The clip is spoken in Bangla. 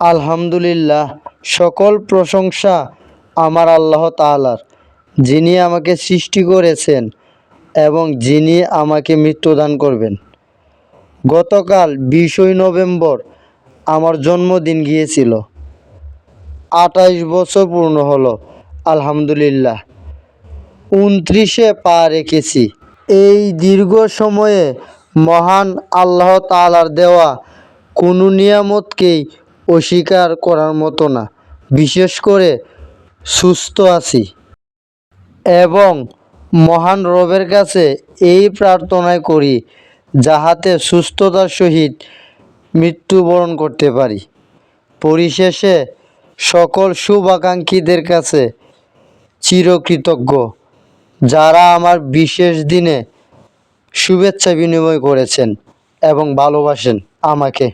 আলহামদুলিল্লাহ, সকল প্রশংসা আমার আল্লাহ তাআলার, যিনি আমাকে সৃষ্টি করেছেন এবং যিনি আমাকে মৃত্যুদান করবেন। গতকাল বিশই নভেম্বর আমার জন্মদিন গিয়েছিল। আঠাইশ বছর পূর্ণ হলো, আলহামদুলিল্লাহ। উনত্রিশে পা রেখেছি। এই দীর্ঘ সময়ে মহান আল্লাহ তাআলার দেওয়া কোনো নিয়ামতকেই অস্বীকার করার মতো না। বিশেষ করে সুস্থ আছি। এবং মহান রবের কাছে এই প্রার্থনাই করি, যাহাতে সুস্থতার সহিত মৃত্যুবরণ করতে পারি। পরিশেষে সকল শুভাকাঙ্ক্ষীদের কাছে চিরকৃতজ্ঞ, যারা আমার বিশেষ দিনে শুভেচ্ছা বিনিময় করেছেন এবং ভালোবাসেন আমাকে।